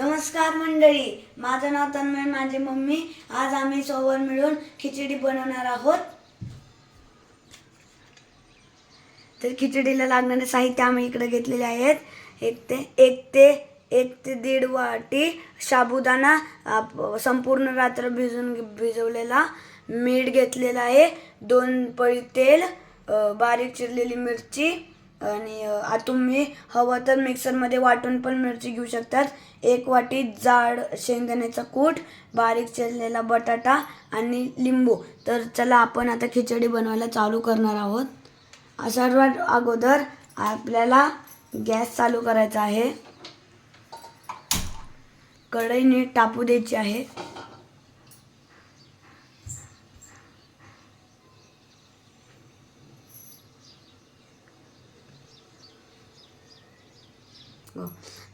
नमस्कार मंडळी माझं नाव तन्मय माझी मम्मी. आज आम्ही सोबत मिळून खिचडी बनवणार आहोत. तर खिचडीला लागणारे साहित्य आम्ही इकडे घेतलेले आहेत. एक ते एक ते एक ते दीड वाटी साबुदाणा आप- संपूर्ण रात्र भिजून भिजवलेला मीठ घेतलेला आहे. दोन पळी तेल बारीक चिरलेली मिरची आणि तुम्ही हवं तर मिक्सरमध्ये वाटून पण मिरची घेऊ शकतात. एक वाटी जाड शेंगदाण्याचा कूट बारीक चिरलेला बटाटा आणि लिंबू. तर चला आपण आता खिचडी बनवायला चालू करणार आहोत. सर्वात अगोदर आपल्याला गॅस चालू करायचा आहे. कढई नीट टापू द्यायची आहे.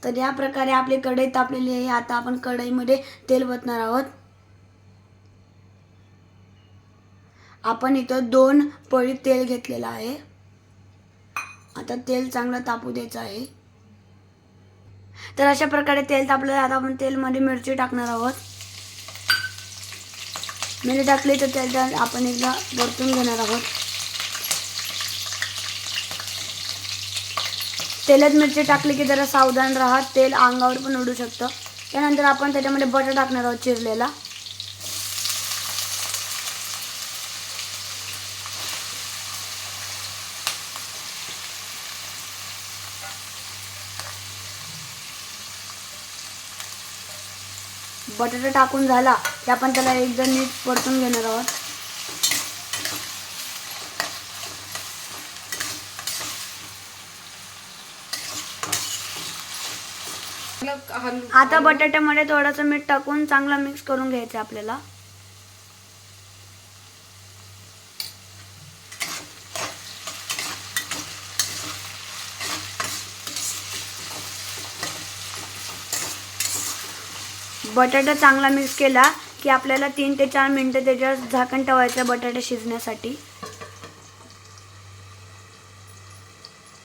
तर या प्रकारे आपली कढई तापलेली आहे. आता आपण कढईमध्ये तेल वतणार आहोत. आपण इथं दोन पळी तेल घेतलेलं आहे. आता तेल चांगलं तापू द्यायचं आहे. तर अशा प्रकारे तेल तापलं आता आपण तेलमध्ये मिरची टाकणार आहोत. मिरची टाकली तर तेल आपण एकदा परतून घेणार आहोत. तेलात मिरची टाकली की जरा सावधान राहा. तेल अंगावर पण उडू शकतं. त्यानंतर आपण त्याच्यामध्ये बटर टाकणार आहोत चिरलेला. बटाटा टाकून झाला की आपण त्याला एकदा नीट परतून घेणार आहोत. आता बटाट्यामध्ये थोडंसं मीठ टाकून चांगला मिक्स करून घ्यायचं आहे आपल्याला. बटाटा चांगला मिक्स केला की आपल्याला तीन ते चार मिनटं त्याच्यावर झाकण ठेवायचं बटाटा शिजण्यासाठी.